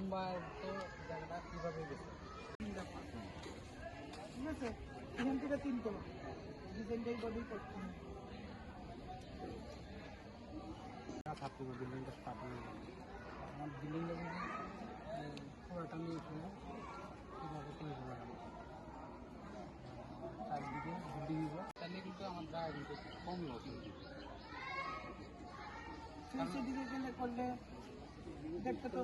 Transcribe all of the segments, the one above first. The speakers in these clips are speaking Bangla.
লম্বা তো জায়গাটা কীভাবে গেছে? ঠিক আছে এখান থেকে তিন তলা ডিজাইনটা এইভাবেই করতে হবে দিব তাহলে কিন্তু আমার কিন্তু কম লস কিন্তু ফেসের দিকে গেলে করলে দেখতে তো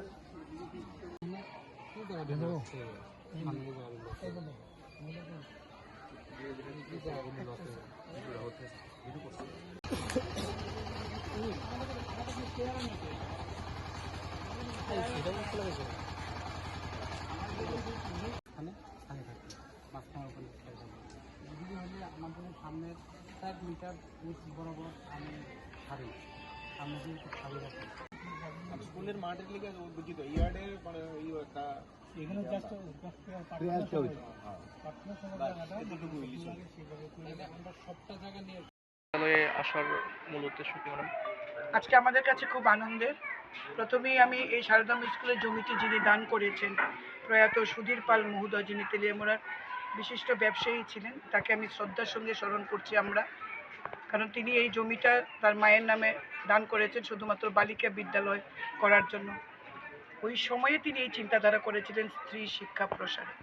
মানে আমাদের সামনের চার মিটার বরাবর আমি সামনে দিয়ে একটু খালি রাখি স্কুলের মাঠের লিগে বুঝি তো ইয়ার্ডে মানে এই একটা এখানে জাস্ট এতটুকু আমরা সবটা জায়গা নিয়ে আসার মূল উদ্দেশ্য কি আজকে আমাদের কাছে খুব আনন্দের। প্রথমেই আমি এই শারদাম স্কুলের জমিটি যিনি দান করেছেন প্রয়াত সুধীর পাল মহোদয় যিনি তেলিয়ামোড়ার বিশিষ্ট ব্যবসায়ী ছিলেন তাকে আমি শ্রদ্ধার সঙ্গে স্মরণ করছি আমরা। কারণ তিনি এই জমিটা তার মায়ের নামে দান করেছেন শুধুমাত্র বালিকা বিদ্যালয় করার জন্য। ওই সময়ে তিনি এই চিন্তাধারা করেছিলেন স্ত্রী শিক্ষা প্রসারে।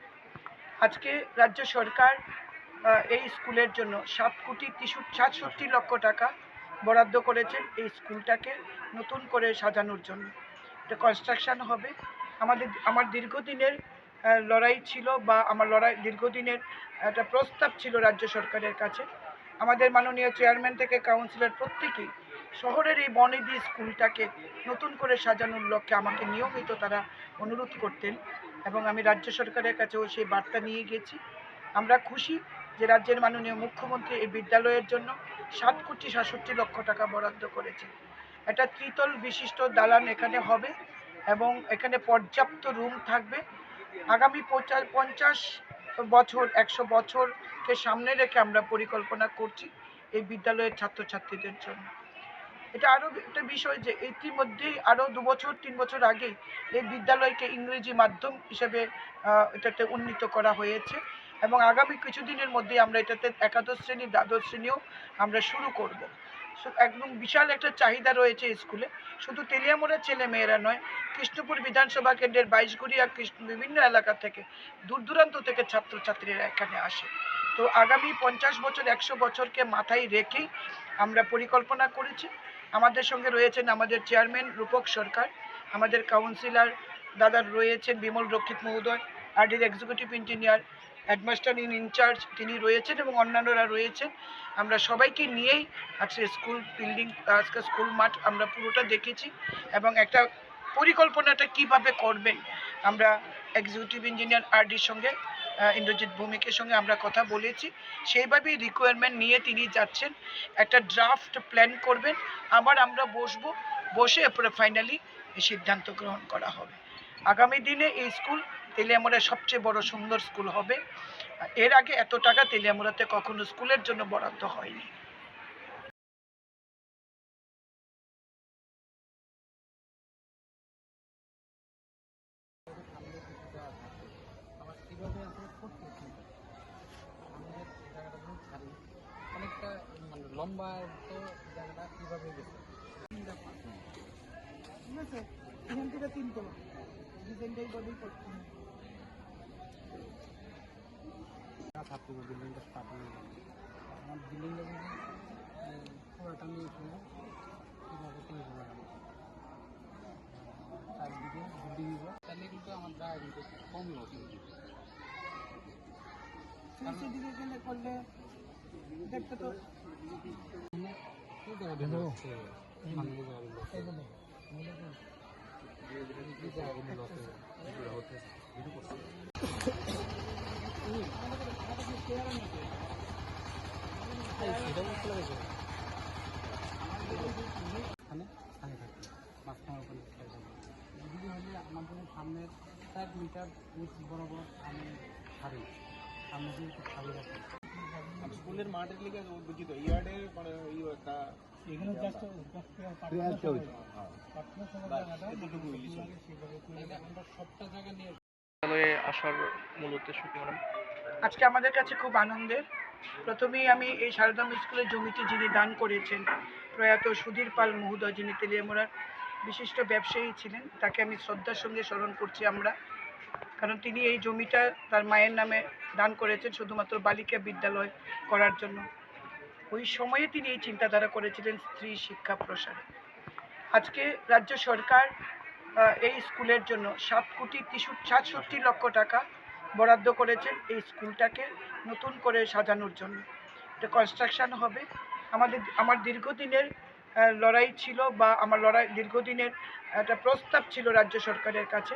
আজকে রাজ্য সরকার এই স্কুলের জন্য সাত কোটি সাতষট্টি লক্ষ টাকা বরাদ্দ করেছেন এই স্কুলটাকে নতুন করে সাজানোর জন্য। এটা কনস্ট্রাকশান হবে। আমাদের, আমার দীর্ঘদিনের লড়াই ছিল বা আমার লড়াই, দীর্ঘদিনের একটা প্রস্তাব ছিল রাজ্য সরকারের কাছে। আমাদের মাননীয় চেয়ারম্যান থেকে কাউন্সিলর প্রত্যেকেই শহরের এই বনেদি স্কুলটাকে নতুন করে সাজানোর লক্ষ্যে আমাকে নিয়মিত তারা অনুরোধ করতেন এবং আমি রাজ্য সরকারের কাছেও সেই বার্তা নিয়ে গেছি। আমরা খুশি যে রাজ্যের মাননীয় মুখ্যমন্ত্রী এই বিদ্যালয়ের জন্য সাত কোটি সাতষট্টি লক্ষ টাকা বরাদ্দ করেছে। একটা ত্রিতল বিশিষ্ট দালান এখানে হবে এবং এখানে পর্যাপ্ত রুম থাকবে। আগামী পঞ্চাশ বছর, একশো বছরকে সামনে রেখে আমরা পরিকল্পনা করছি এই বিদ্যালয়ের ছাত্রছাত্রীদের জন্য। এটা আরও একটা বিষয় যে ইতিমধ্যেই আরও দু বছর, তিন বছর আগেই এই বিদ্যালয়কে ইংরেজি মাধ্যম হিসেবে এটাতে উন্নীত করা হয়েছে এবং আগামী কিছুদিনের মধ্যেই আমরা এটাতে একাদশ শ্রেণি, দ্বাদশ শ্রেণীও আমরা শুরু করব। একদম বিশাল একটা চাহিদা রয়েছে স্কুলে। শুধু তেলিয়ামোড়ার ছেলে মেয়েরা নয়, কৃষ্ণপুর বিধানসভা কেন্দ্রের বাইশগুড়িয়া বিভিন্ন এলাকা থেকে দূর দূরান্ত থেকে ছাত্রছাত্রীরা এখানে আসে। তো আগামী পঞ্চাশ বছর, একশো বছরকে মাথায় রেখেই আমরা পরিকল্পনা করেছি। আমাদের সঙ্গে রয়েছেন আমাদের চেয়ারম্যান রূপক সরকার, আমাদের কাউন্সিলর দাদা রয়েছেন বিমল রক্ষিত মহোদয়, আরডির executive engineer headmaster in incharge তিনি রয়েছেন এবং অন্যান্যরা রয়েছেন। আমরা সবাইকে নিয়েই আজকে স্কুল বিল্ডিং আজকে স্কুল মাঠ আমরা পুরোটা দেখেছি এবং একটা পরিকল্পনাটা কীভাবে করবেন, আমরা এক্সিকিউটিভ ইঞ্জিনিয়ার আরডির সঙ্গে ইন্দ্রজিৎ ভৌমিকের সঙ্গে আমরা কথা বলেছি। সেইভাবেই রিকোয়ারমেন্ট নিয়ে তিনি যাচ্ছেন। একটা ড্রাফট প্ল্যান করবেন। আবার আমরা বসবো। বসে এরপরে ফাইনালি সিদ্ধান্ত গ্রহণ করা হবে। আগামী দিনে এই স্কুল তেলিয়ামোড়ার সবচেয়ে বড় সুন্দর স্কুল হবে। এর আগে এত টাকা তেলিয়ামোড়াতে কখনো স্কুলের জন্য বরাদ্দ হয়নি আমার কীভাবে আসলে করতেছি আমাদের জায়গাটা যদি ছাড়ি অনেকটা মানে লম্বা তো জায়গাটা কীভাবে গেছে? ঠিক আছে এখান থেকে তিন তলা ডিজাইনটা এইভাবেই করতে বিল্ডিংটা স্টার্ট আমার বিল্ডিংটা পুরোটা নিয়ে শুনে কীভাবে তৈরি করে গেল চারদিকে বিল্ডিং তাহলে কিন্তু আমার জায়গা কিন্তু কম লস কিন্তু গেলে করলে দেখতে তো মানে আমাদের সামনের চার মিটার বরাবর আমি ছাড়ি সামনে একটু খালি রাখি। স্কুলের মাঠের লিগে বুঝি তো ইয়ার্ডে মানে একটা এখানে জাস্ট আমরা সবটা জায়গা নিয়ে আসার মূল উদ্দেশ্য কি আজকে আমাদের কাছে খুব আনন্দের। প্রথমেই আমি এই সারদাম স্কুলের জমিটি যিনি দান করেছেন প্রয়াত সুধীর পাল মহোদয় যিনি তেলিয়ামোড়ার বিশিষ্ট ব্যবসায়ী ছিলেন তাকে আমি শ্রদ্ধার সঙ্গে স্মরণ করছি আমরা। কারণ তিনি এই জমিটা তার মায়ের নামে দান করেছেন শুধুমাত্র বালিকা বিদ্যালয় করার জন্য। ওই সময়ে তিনি এই চিন্তাধারা করেছিলেন স্ত্রী শিক্ষা প্রসারে। আজকে রাজ্য সরকার এই স্কুলের জন্য সাত কোটি সাতষট্টি লক্ষ টাকা বরাদ্দ করেছেন এই স্কুলটাকে নতুন করে সাজানোর জন্য। এটা কনস্ট্রাকশান হবে। আমাদের, আমার দীর্ঘদিনের লড়াই ছিল বা আমার লড়াই, দীর্ঘদিনের একটা প্রস্তাব ছিল রাজ্য সরকারের কাছে।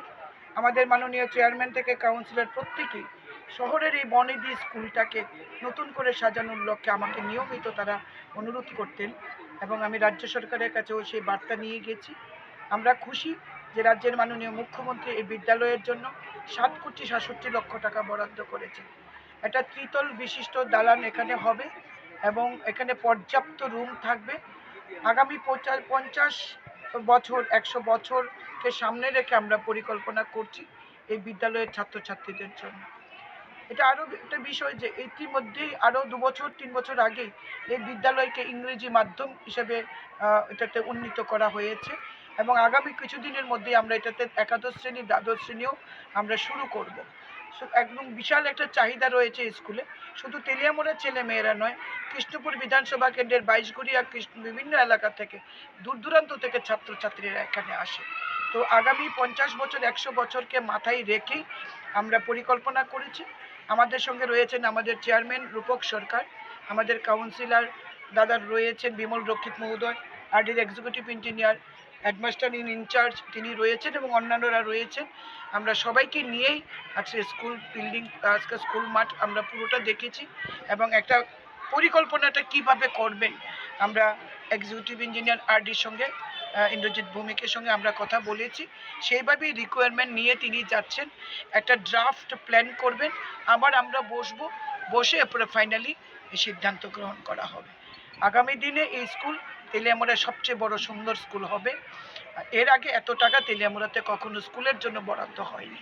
আমাদের মাননীয় চেয়ারম্যান থেকে কাউন্সিলর প্রত্যেকেই শহরের এই বনেদি স্কুলটাকে নতুন করে সাজানোর লক্ষ্যে আমাকে নিয়মিত তারা অনুরোধ করতেন এবং আমি রাজ্য সরকারের কাছেও সেই বার্তা নিয়ে গেছি। আমরা খুশি যে রাজ্যের মাননীয় মুখ্যমন্ত্রী এই বিদ্যালয়ের জন্য সাত কোটি সাতষট্টি লক্ষ টাকা বরাদ্দ করেছেন একটা ত্রিতল বিশিষ্ট দালান এখানে হবে এবং এখানে পর্যাপ্ত রুম থাকবে। আগামী পঞ্চাশ বছর, একশো বছরকে সামনে রেখে আমরা পরিকল্পনা করছি এই বিদ্যালয়ের ছাত্রছাত্রীদের জন্য। এটা আরও একটা বিষয় যে ইতিমধ্যেই আরও দু বছর, তিন বছর আগেই এই বিদ্যালয়কে ইংরেজি মাধ্যম হিসেবে এটাতে উন্নীত করা হয়েছে এবং আগামী কিছুদিনের মধ্যেই আমরা এটাতে একাদশ শ্রেণি, দ্বাদশ শ্রেণীও আমরা শুরু করব। একদম বিশাল একটা চাহিদা রয়েছে স্কুলে। শুধু তেলিয়ামোড়ার ছেলে মেয়েরা নয়, কৃষ্ণপুর বিধানসভা কেন্দ্রের বাইশগুড়িয়া বিভিন্ন এলাকা থেকে দূর দূরান্ত থেকে ছাত্রছাত্রীরা এখানে আসে। তো আগামী পঞ্চাশ বছর, একশো বছরকে মাথায় রেখেই আমরা পরিকল্পনা করেছি। আমাদের সঙ্গে রয়েছেন আমাদের চেয়ারম্যান রূপক সরকার, আমাদের কাউন্সিলর দাদার রয়েছেন বিমল রক্ষিত মহোদয় আরডির executive engineer headmaster in incharge তিনি রয়েছেন এবং অন্যান্যরা রয়েছেন। আমরা সবাইকে নিয়েই আজকে স্কুল বিল্ডিং, আজকে স্কুল মাঠ আমরা পুরোটা দেখেছি এবং একটা পরিকল্পনাটা কীভাবে করবেন, আমরা এক্সিকিউটিভ ইঞ্জিনিয়ার আরডির সঙ্গে ইন্দ্রজিৎ ভৌমিকের সঙ্গে আমরা কথা বলেছি। সেইভাবেই রিকোয়ারমেন্ট নিয়ে তিনি যাচ্ছেন। একটা ড্রাফট প্ল্যান করবেন। আবার আমরা বসবো। বসে এরপরে ফাইনালি সিদ্ধান্ত গ্রহণ করা হবে। আগামী দিনে এই স্কুল তেলিয়ামোড়ার সবচেয়ে বড় সুন্দর স্কুল হবে। এর আগে এত টাকা তেলিয়ামোড়াতে কখনো স্কুলের জন্য বরাদ্দ হয়নি।